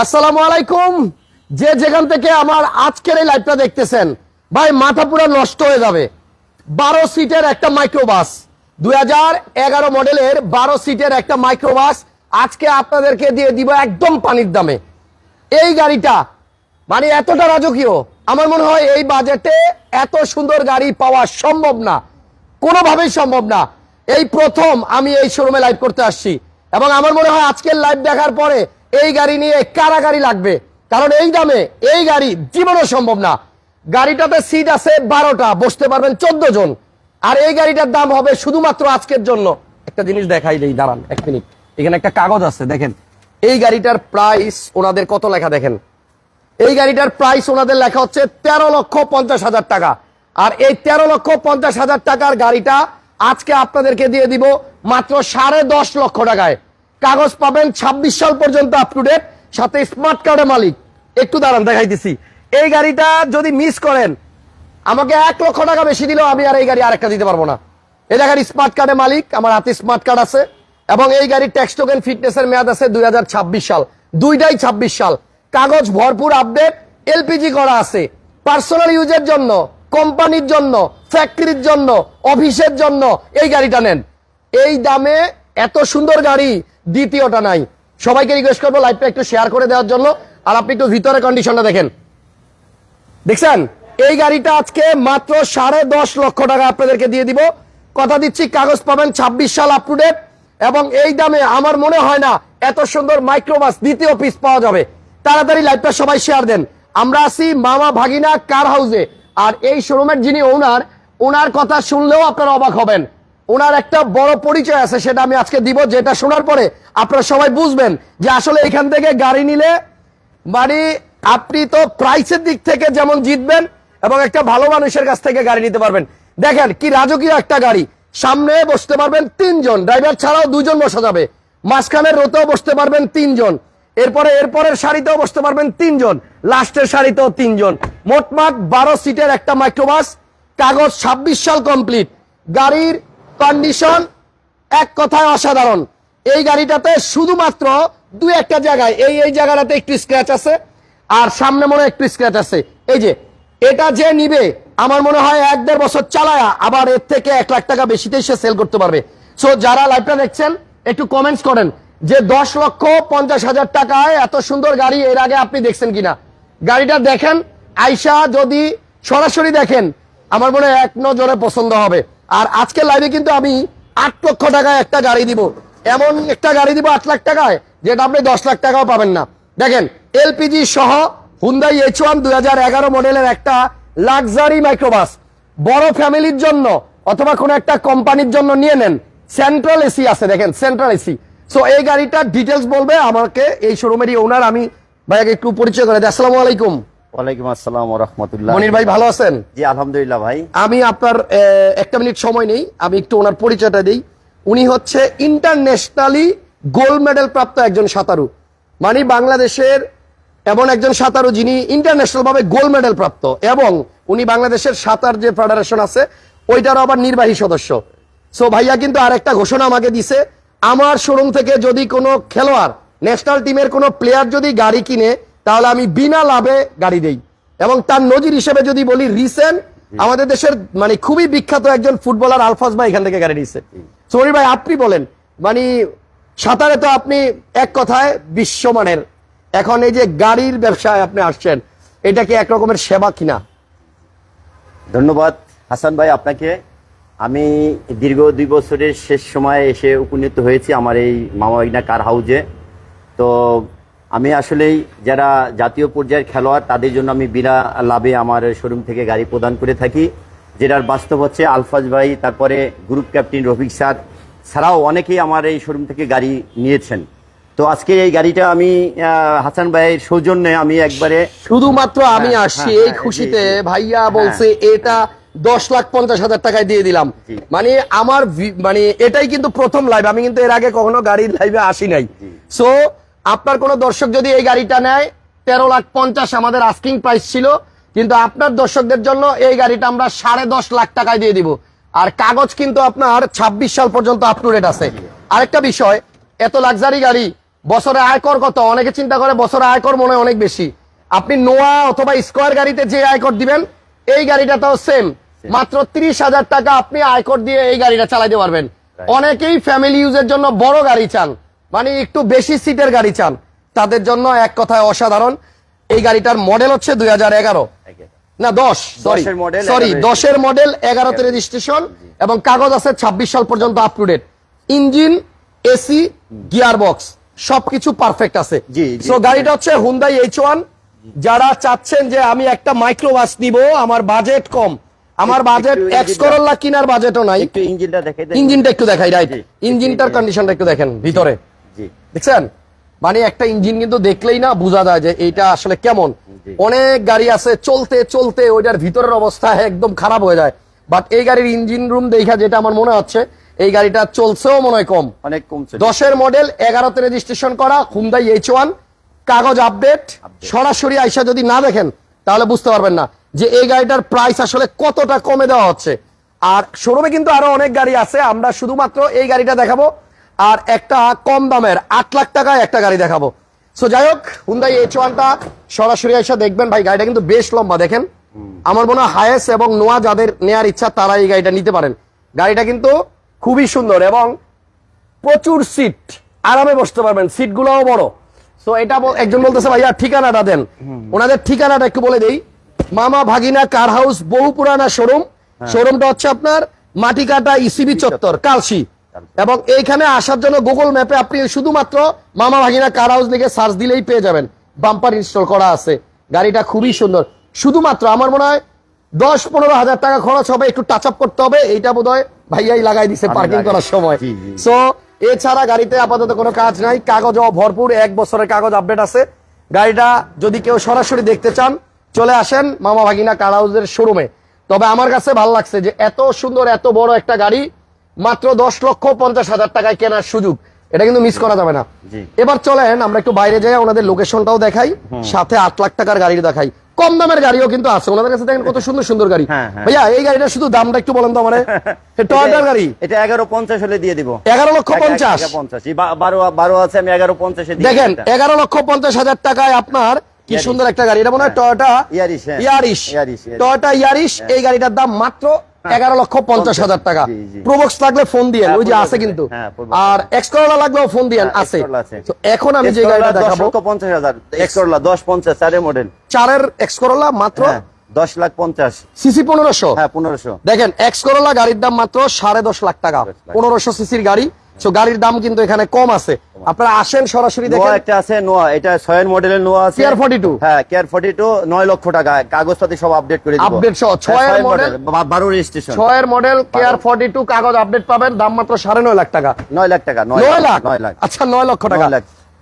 আসসালামু আলাইকুম। যে যেখান থেকে আমার আজকের এই লাইভটা দেখতেছেন, ভাই, মাথা পুরো নষ্ট হয়ে যাবে। বারো সিটের একটা মাইক্রোবাস দুই হাজার এগারো মডেলের বারো সিটের একটা মাইক্রোবাস আজকে আপনাদেরকে দিয়ে দিব একদম পানির দামে। এই গাড়িটা মানে এতটা রাজকীয়, আমার মনে হয় এই বাজেটে এত সুন্দর গাড়ি পাওয়া সম্ভব না। কোনোভাবেই সম্ভব না। এই প্রথম আমি এই শোরুমে লাইভ করতে আসছি। এবং আমার মনে হয় আজকের লাইভ দেখার পরে এই গাড়ি নিয়ে কারা গাড়ি লাগবে? কারণ এই দামে এই গাড়ি জীবনও সম্ভব না। গাড়িটাতে সিট আছে বারোটা, বসতে পারবেন চোদ্দ জন। আর এই গাড়িটার দাম হবে শুধুমাত্র আজকের জন্য। একটা জিনিস দেখাই দেই, দাঁড়ান এক মিনিট। এখানে একটা কাগজ আছে, দেখেন। এই গাড়িটার প্রাইস ওনাদের কত লেখা, দেখেন। এই গাড়িটার প্রাইস ওনাদের লেখা হচ্ছে তেরো লক্ষ পঞ্চাশ হাজার টাকা। আর এই তেরো লক্ষ পঞ্চাশ হাজার টাকার গাড়িটা আজকে আপনাদেরকে দিয়ে দিব মাত্র সাড়ে দশ লক্ষ টাকায়। কাগজ পাবেন ছাব্বিশ সাল পর্যন্ত আপ টু ডেট সাথে স্মার্ট কার্ডের মালিক। একটু দাঁড়ান, দেখাইতেছি। এই গাড়িটা যদি মিস করেন, আমাকে এক লক্ষ টাকা বেশি দিলেও আমি আর এই গাড়ি আরেকটা দিতে পারব না। এই গাড়ি স্মার্ট কার্ডের মালিক, আমার হাতে স্মার্ট কার্ড আছে। এবং এই গাড়ির ট্যাক্স টোকেন ফিটনেসের মেয়াদ আছে দুই হাজার ছাব্বিশ সাল। দুইটাই ছাব্বিশ সাল। কাগজ ভরপুর আপডেট এলপিজি করা আছে। পার্সোনাল ইউজের জন্য কোম্পানির জন্য ফ্যাক্টরির জন্য অফিসের জন্য এই গাড়িটা নেন। এই দামে এত সুন্দর গাড়ি দ্বিতীয়টা নাই। সবাইকে রিকোয়েস্ট করব লাইভটা একটু শেয়ার করে দেওয়ার জন্য। আর আপনি একটু ভিতরে কন্ডিশনটা দেখেন। দেখছেন? এই গাড়িটা আজকে মাত্র সাড়ে দশ লক্ষ টাকা আপনাদেরকে দিয়ে দিব। কথা দিচ্ছি, কাগজ পাবেন ছাব্বিশ সাল আপ টু এবং এই দামে আমার মনে হয় না এত সুন্দর মাইক্রোবাস দ্বিতীয় পিস পাওয়া যাবে। তাড়াতাড়ি লাইভটা সবাই শেয়ার দেন। আমরা আছি মামা ভাগিনা কার হাউসে আর এই শোরুমের যিনি ওনার ওনার কথা শুনলেও আপনারা অবাক হবেন। ওনার একটা বড় পরিচয় আছে, সেটা আমি আজকে দিব, যেটা শোনার পরে আপনারা সবাই বুঝবেন যে আসলে এখান থেকে গাড়ি নিলে মানে আপনি তো প্রাইসের দিক থেকে যেমন জিতবেন এবং একটা ভালো মানুষের কাছ থেকে গাড়ি নিতে পারবেন। দেখেন কি রাজকীয় একটা গাড়ি, সামনে বসতে পারবেন তিনজন ড্রাইভার ছাড়াও দুজন বসা যাবে। মাঝখানের রোতেও বসতে পারবেন তিনজন, এরপরে এরপরের সারিতেও বসতে পারবেন তিনজন, লাস্টের সারিতেও তিনজন। মোটমাট বারো সিটের একটা মাইক্রোবাস কাগজ ছাব্বিশ সাল কমপ্লিট গাড়ির কন্ডিশন এক কথায় অসাধারণ। এই গাড়িটাতে শুধুমাত্র দু একটা জায়গায়, এই এই জায়গাটাতে একটু স্ক্র্যাচ আছে, আর সামনে মনে একটু স্ক্র্যাচ আছে। এই যে, এটা যে নিবে, আমার মনে হয় এক দেড় বছর চালায়া আবার এর থেকে এক লাখ টাকা বেশিতেই সে সেল করতে পারবে। সো যারা লাইভটা দেখছেন, একটু কমেন্টস করেন যে দশ লক্ষ পঞ্চাশ হাজার টাকায় এত সুন্দর গাড়ি এর আগে আপনি দেখছেন কিনা। গাড়িটা দেখেন, আইসা যদি সরাসরি দেখেন, আমার মনে হয় এক নজরে পছন্দ হবে। আর আজকে লাইভে কিন্তু আমি আট লক্ষ টাকায় একটা গাড়ি দিব। এমন একটা গাড়ি দিব আট লাখ টাকায়, যেটা আপনি দশ লাখ টাকাও পাবেন না। দেখেন এলপিজি সহ হুন্দাই এইচ ওয়ান দুই মডেলের একটা লাক্সারি মাইক্রোবাস বড় ফ্যামিলির জন্য অথবা কোনো একটা কোম্পানির জন্য নিয়ে নেন। সেন্ট্রাল এসি আছে, দেখেন সেন্ট্রাল এসি সো এই গাড়িটার ডিটেলস বলবে আমাকে, এই শোরুমেরই ওনার আমি ভাইয়াকে একটু পরিচয় করে দিই। আসসালামু আলাইকুম। ওয়ালাইকুম আসসালাম রহমতুল্লাহ মনির ভাই ভালো আছেন? জি আলহামদুলিল্লাহ ভাই। আমি আপনার একটা মিনিট সময় নেই আমি একটু ওনার পরিচয়টা দিই। উনি হচ্ছে ইন্টারন্যাশনালি গোল্ড মেডেল প্রাপ্ত একজন সাঁতারু। মানে বাংলাদেশের এমন একজন সাঁতারু যিনি ইন্টারন্যাশনাল ভাবে গোল্ড মেডেল প্রাপ্ত এবং উনি বাংলাদেশের সাঁতার যে ফেডারেশন আছে ওইটার আবার নির্বাহী সদস্য। সো ভাইয়া কিন্তু আরেকটা ঘোষণা আমাকে দিছে আমার শোরুম থেকে যদি কোনো খেলোয়াড় ন্যাশনাল টিমের কোনো প্লেয়ার যদি গাড়ি কিনে তাহলে আমি বিনা লাভে গাড়ি দেই। এবং তার নজির হিসেবে যদি বলি রিসেন্ট আমাদের দেশের মানে খুবই বিখ্যাত একজন ফুটবলার আলফাজ ভাই এখান থেকে গাড়ি নিচ্ছে সরি ভাই আপনি বলেন মানে সাঁতারে তো আপনি এক কথায় বিশ্বমানের। এখন এই যে গাড়ির ব্যবসায় আপনি আসছেন এটা কি এক রকমের সেবা কিনা? ধন্যবাদ। হাসান ভাই আপনাকে আমি দীর্ঘ দুই বছরের শেষ সময়ে এসে উপনীত হয়েছি আমার এই মামাইনা কার হাউজে। তো আমি আসলেই যারা জাতীয় পর্যায়ের খেলোয়াড় তাদের জন্য আমি বিনা লাভে আমার শোরুম থেকে গাড়ি প্রদান করে থাকি যেটার বাস্তব হচ্ছে আলফাজ ভাই তারপরে গ্রুপ ক্যাপ্টেন রফিক স্যার ছাড়াও অনেকেই আমার এই শোরুম থেকে গাড়ি নিয়েছেন। তো আজকে এই গাড়িটা আমি হাসান ভাইয়ের সৌজন্যে আমি একবারে শুধুমাত্র আমি হ্যাঁ, আসছি হ্যাঁ, এই হ্যাঁ, খুশিতে। ভাইয়া বলছে এটা দশ লাখ পঞ্চাশ হাজার টাকায় দিয়ে দিলাম। মানে আমার মানে এটাই কিন্তু প্রথম লাইভ। আমি কিন্তু এর আগে কখনো গাড়ির লাইভে আসি নাই। সো আপনার কোনো দর্শক যদি এই গাড়িটা নেয় তেরো লাখ পঞ্চাশ আমাদের আস্কিং প্রাইস ছিল কিন্তু আপনার দর্শকদের জন্য এই গাড়িটা আমরা সাড়ে দশ লাখ টাকায় দিয়ে দিব। আর কাগজ কিন্তু আপনার ছাব্বিশ সাল পর্যন্ত আপ টু ডেট আছে। আরেকটা বিষয় এত লাক্সারি গাড়ি বছরে আয়কর কত? অনেকে চিন্তা করে বছরে আয়কর মনে হয় অনেক বেশি। আপনি নোয়া অথবা স্কোয়ার গাড়িতে যে আয়কর দিবেন এই গাড়িটাতেও সেম মাত্র তিরিশ হাজার টাকা আপনি আয়কর দিয়ে এই গাড়িটা চালাইতে পারবেন। অনেকেই ফ্যামিলি ইউজের জন্য বড় গাড়ি চান। মানে একটু বেশি সিটের গাড়ি চান। তাদের জন্য এক কথায় অসাধারণ। এই গাড়িটার মডেল হচ্ছে দুই হাজার এগারো। না দশ সরি সরি দশের মডেল এগারোতে রেজিস্ট্রেশন এবং কাগজ আছে ছাব্বিশ সাল পর্যন্ত up to date engine AC gear box সবকিছু পারফেক্ট আছে। সো গাড়িটা হচ্ছে হুন্দাই এইচ ওয়ান যারা চাচ্ছেন যে আমি একটা মাইক্রো বাস নিব আমার বাজেট কম। আমার বাজেট এক্স করল্লা কিনার বাজেটও নাই। ইঞ্জিনটা দেখে ইঞ্জিনটা একটু দেখাই রাইট ইঞ্জিনটার কন্ডিশনটা একটু দেখেন ভিতরে। দেখছেন? মানে একটা ইঞ্জিন কিন্তু দেখলেই না বোঝা যায় যে এটা আসলে কেমন। অনেক গাড়ি আছে চলতে চলতে ওইটার ভিতরের অবস্থা একদম খারাপ হয়ে যায়। বাট এই গাড়ির ইঞ্জিন রুম দেখা যেটা আমার মনে হচ্ছে এই গাড়িটা চলছেও মনে হয় কম। অনেক কমছে। দশের মডেল এগারোতে রেজিস্ট্রেশন করা হুমদাই এইচ ওয়ান কাগজ আপডেট সরাসরি আইসা যদি না দেখেন তাহলে বুঝতে পারবেন না যে এই গাড়িটার প্রাইস আসলে কতটা কমে দেওয়া হচ্ছে। আর শোরুমে কিন্তু আরও অনেক গাড়ি আছে আমরা শুধুমাত্র এই গাড়িটা দেখাবো। আর একটা কম দামের আট লাখ টাকায় একটা গাড়ি দেখাবো। সো যাই হোক হুন্দাই এইচ ওয়ানটা সরাসরি আইসা দেখবেন। ভাই গাড়িটা কিন্তু বেশ লম্বা দেখেন। আমার মনে হয় হায়েস এবং নোয়া যাদের নেয়ার ইচ্ছা তারা এই গাড়িটা নিতে পারেন। গাড়িটা কিন্তু খুবই সুন্দর এবং প্রচুর সিট আরামে বসতে পারবেন সিট গুলোও বড়। তো এটা একজন বলতেছে ভাইয়া ঠিকানাটা দেন। ওনাদের ঠিকানাটা একটু বলে দেই। মামা ভাগিনা কার হাউস বহু পুরানা শোরুম শোরুমটা হচ্ছে আপনার মাটিকাটা ইসিবি চত্বর কালসি এবং এইখানে আসার জন্য গুগল ম্যাপে আপনি শুধুমাত্র মামা ভাগিনা কার হাউস লিখে সার্চ দিলেই পেয়ে যাবেন। বাম্পার ইনস্টল করা আছে। গাড়িটা খুবই সুন্দর। শুধুমাত্র আমার মনে হয় দশ পনেরো হাজার টাকা খরচ হবে একটু টাচ আপ করতে হবে এইটা বোধ হয় ভাইয়াই লাগাই দিছে পার্কিং করার সময়। সো এছাড়া গাড়িতে আপাতত কোনো কাজ নাই। কাগজ ভরপুর এক বছরের কাগজ আপডেট আছে। গাড়িটা যদি কেউ সরাসরি দেখতে চান চলে আসেন মামা ভাগিনা কার হাউসের শোরুমে তবে আমার কাছে ভালো লাগছে যে এত সুন্দর এত বড় একটা গাড়ি মাত্র দশ লক্ষ পঞ্চাশ হাজার টাকায় কেনার সুযোগ। এটা কিন্তু মিস করা যাবে না। এবার চলেন আমরা একটু বাইরে যাই ওনাদের লোকেশনটাও দেখাই সাথে আট লাখ টাকার গাড়ি দেখাই। কম দামের গাড়িও কিন্তু আছে। ওনাদের কাছে দেখেন কত সুন্দর সুন্দর গাড়ি। হ্যাঁ, হ্যাঁ। ভাইয়া এই গাড়িটা শুধু দামটা একটু বলেন তো মানে টয়টার গাড়ি? এটা এগারো পঞ্চাশ হলে দিয়ে দিব। এগারো লক্ষ পঞ্চাশ। বারো বারো আছে আমি এগারো পঞ্চাশে দেখেন এগারো লক্ষ পঞ্চাশ হাজার টাকায় আপনার কি সুন্দর একটা গাড়ি। এটা মনে হয় Toyota Yaris, Yaris. Toyota Yaris এই গাড়িটার দাম মাত্র এগারো লক্ষ পঞ্চাশ হাজার টাকা। প্রোবক্স লাগলে ফোন দিয়ে হ্যাঁ, ওই যে আছে কিন্তু। হ্যাঁ, আর এক্সকরলা লাগলেও ফোন দিয়ে হ্যাঁ, আছে। তো এখন আমি যে গাড়িটা দেখাবো। পঞ্চাশ হাজার। এক্সকরলা দশ পঞ্চাশ চারের মডেল চারের এক্সকরলা মাত্র হ্যাঁ দশ লাখ পঞ্চাশ। সিসি পনেরোশো। হ্যাঁ পনেরোশো। দেখেন এক্স করোলা গাড়ির দাম মাত্র সাড়ে দশ লাখ টাকা। পনেরোশো সিসির গাড়ি। গাড়ির দাম কিন্তু এখানে কম আছে। আপনারা আসেন সরাসরি নোয়া দেখেন। একটা আছে নোয়া। এটা ছয়ের মডেলের নোয়া আছে। Care 42 হ্যাঁ কেয়ার ফর্টি টু নয় লক্ষ টাকা। কাগজপাতি সব আপডেট করে দিব। Update সহ, হ্যাঁ, ছয়ের model, বারো রেজিস্ট্রেশন ছয়ের মডেল কেয়ার ফর্টি টু কাগজ আপডেট পাবেন দাম মাত্র সাড়ে নয় লাখ টাকা। নয় লাখ টাকা নয় লাখ নয় লাখ। আচ্ছা নয় লক্ষ টাকা।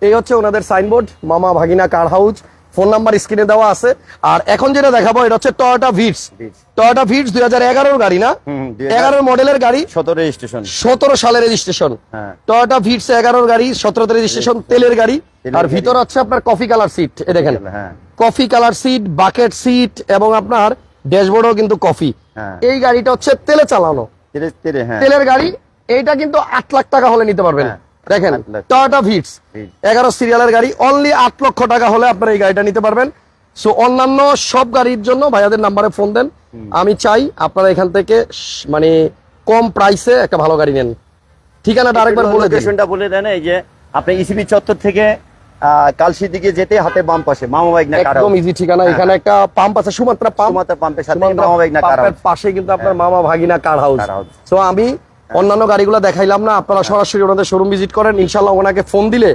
এই হচ্ছে ওনাদের সাইনবোর্ড মামা ভাগিনা কার হাউস ফোন নাম্বার স্ক্রিনে দেওয়া আছে। আর এখন যেটা দেখাবো এটা হচ্ছে টয়োটা ভিটস। টয়োটা ভিটস দুই হাজার এগারোর গাড়ি না? হুম, 2011 এগারোর মডেলের গাড়ি। সতেরো রেজিস্ট্রেশন সতেরো সালের রেজিস্ট্রেশন। টয়োটা ভিটস এগারোর গাড়ি সতেরোতে রেজিস্ট্রেশন তেলের গাড়ি। আর ভিতর হচ্ছে আপনার কফি কালার সিট এ দেখেন। Coffee colour seat bucket seat এবং আপনার ড্যাশবোর্ডও কিন্তু কফি হ্যাঁ। এই গাড়িটা হচ্ছে তেলে চালানো। হ্যাঁ। তেলের গাড়ি এইটা কিন্তু আট লাখ টাকা হলে নিতে পারবেন। হ্যাঁ, দেখেন টয়োটা ভিটস এগারো সিরিয়ালের গাড়ি অনলি আট লক্ষ টাকা হলে আপনারা এই গাড়িটা নিতে পারবেন। সো অন্যান্য সব গাড়ির জন্য ভাইয়াদের নাম্বারে ফোন দেন। আমি চাই আপনারা এখান থেকে মানে কম প্রাইসে একটা ভালো গাড়ি নেন। ঠিকানাটা আরেকবার বলে লোকেশনটা বলে দেন এই যে আপনি ইসিবি চত্বর থেকে আহ, কালসির দিকে যেতে হাতে বাম পাশে মামা বাইক না একদম ইজি ঠিকানা। এখানে একটা পাম্প আছে সুমাত্রা পাম্প সুমাত্রা পাম্পের সাথে মামা বাইক না কারা পাশে কিন্তু আপনার মামা ভাগিনা কার হাউস। তো আমি অন্যান্য গাড়িগুলো দেখাইলাম না আপনারা সরাসরি ওনাদের শোরুম ভিজিট করেন ইনশাল্লাহ ওনাকে ফোন দিলে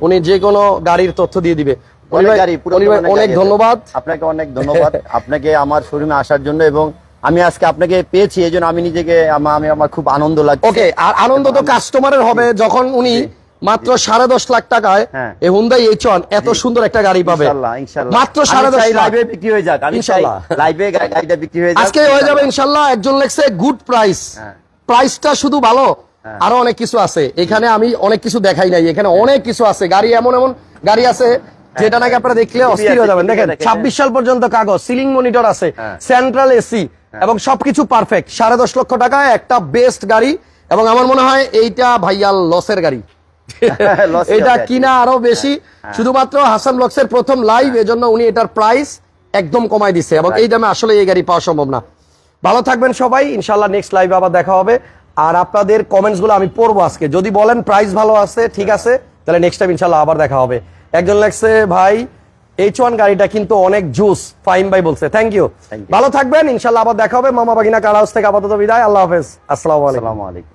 উনি যে কোনো গাড়ির তথ্য দিয়ে দিবে। অনেক। ধন্যবাদ। আপনাকে অনেক ধন্যবাদ। আপনাকে আমার শোরুমে আসার জন্য এবং আমি আজকে আপনাকে পেয়েছি এই আমি নিজেকে আমি আমার খুব আনন্দ লাগছে। ওকে আর আনন্দ তো কাস্টমারের হবে যখন উনি মাত্র সাড়ে দশ লাখ টাকায় হ্যাঁ। এই হুন্দাই এইচ এত সুন্দর একটা গাড়ি পাবে। মাত্র সাড়ে দশ লাইভে বিক্রি হয়ে যাক। ইনশাআল্লাহ। লাইভে গাড়িটা বিক্রি হয়ে আজকে হয়ে যাবে ইনশাল্লাহ একজন লেখছে গুড প্রাইস হ্যাঁ। প্রাইসটা শুধু ভালো? আরও অনেক কিছু আছে। এখানে আমি অনেক কিছু দেখাই নাই। এখানে অনেক কিছু আছে। গাড়ি এমন এমন গাড়ি আছে যেটা নাকি আপনারা দেখলে অস্থির হয়ে যাবেন। দেখেন ছাব্বিশ সাল পর্যন্ত কাগজ সিলিং মনিটর আছে হ্যাঁ। সেন্ট্রাল এসি এবং সবকিছু পারফেক্ট সাড়ে দশ লক্ষ টাকায় একটা বেস্ট গাড়ি এবং আমার মনে হয় এইটা ভাইয়াল লসের গাড়ি। এটা। কিনা আরও বেশি। শুধুমাত্র হাসান লক্সের প্রথম লাইভ এজন্য উনি এটার প্রাইস একদম কমাই দিছে এবং এই দামে আসলে এই গাড়ি পাওয়া সম্ভব না। ভালো থাকবেন সবাই ইনশাল্লাহ নেক্সট লাইভে আবার দেখা হবে। আর আপনাদের কমেন্টসগুলো আমি পড়ব আজকে। যদি বলেন প্রাইস ভালো আছে ঠিক আছে তাহলে নেক্সট টাইম ইনশাল্লাহ আবার দেখা হবে। একজন লাগছে ভাই এইচ ওয়ান গাড়িটা কিন্তু অনেক জুস ফাইন ভাই বলছে থ্যাংক ইউ ভালো থাকবেন ইনশাল্লাহ আবার দেখা হবে। মামা বাগিনা কার হাউস থেকে আপাতত বিদায়। আল্লাহ হাফেজ। আসসালামু আলাইকুম।